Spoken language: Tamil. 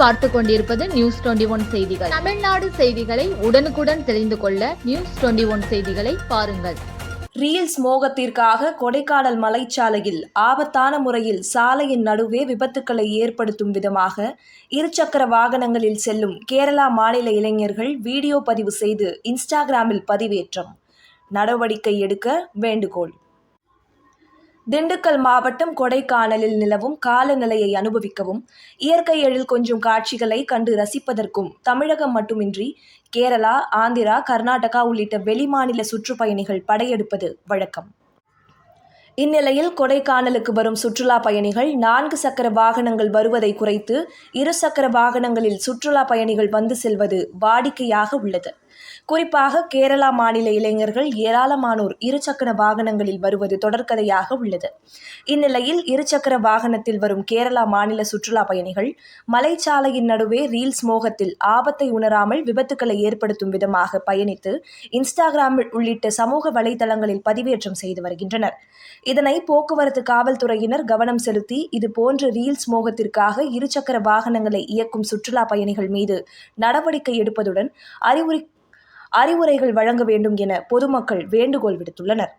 பார்த்து கொண்டிருப்பது நியூஸ் டுவெண்டி ஒன் செய்திகள். தமிழ்நாடு செய்திகளை உடனுக்குடன் தெரிந்து கொள்ள நியூஸ் டுவெண்டி ஒன் செய்திகளை பாருங்கள். ரீல்ஸ் மோகத்திற்காக கொடைக்கானல் மலைச்சாலையில் ஆபத்தான முறையில் சாலையின் நடுவே விபத்துக்களை ஏற்படுத்தும் விதமாக இருசக்கர வாகனங்களில் செல்லும் கேரளா மாநில இளைஞர்கள் வீடியோ பதிவு செய்து இன்ஸ்டாகிராமில் பதிவேற்றம். நடவடிக்கை எடுக்க வேண்டுகோள். திண்டுக்கல் மாவட்டம் கொடைக்கானலில் நிலவும் காலநிலையை அனுபவிக்கவும் இயற்கை எழில் கொஞ்சம் காட்சிகளை கண்டு ரசிப்பதற்கும் தமிழகம் மட்டுமின்றி கேரளா ஆந்திரா கர்நாடகா உள்ளிட்ட வெளிமாநில சுற்றுப்பயணிகள் படையெடுப்பது வழக்கம். இந்நிலையில் கொடைக்கானலுக்கு வரும் சுற்றுலா பயணிகள் நான்கு சக்கர வாகனங்கள் வருவதை குறைத்து இரு சக்கர வாகனங்களில் சுற்றுலா பயணிகள் வந்து செல்வது வாடிக்கையாக உள்ளது. குறிப்பாக கேரளா மாநில இளைஞர்கள் ஏராளமானோர் இருசக்கர வாகனங்களில் வருவது தொடர்கதையாக உள்ளது. இந்நிலையில் இருசக்கர வாகனத்தில் வரும் கேரளா மாநில சுற்றுலா பயணிகள் மலைச்சாலையின் நடுவே ரீல்ஸ் மோகத்தில் ஆபத்தை உணராமல் விபத்துக்களை ஏற்படுத்தும் விதமாக பயணித்து இன்ஸ்டாகிராமில் உள்ளிட்ட சமூக வலைதளங்களில் பதிவேற்றம் செய்து வருகின்றனர். இதனை போக்குவரத்து காவல்துறையினர் கவனம் செலுத்தி இது போன்ற ரீல்ஸ் மோகத்திற்காக இருசக்கர வாகனங்களை இயக்கும் சுற்றுலா பயணிகள் மீது நடவடிக்கை எடுப்பதுடன் அறிவுரை அறிவுரைகள் வழங்க வேண்டும் என பொதுமக்கள் வேண்டுகோள் விடுத்துள்ளனர்.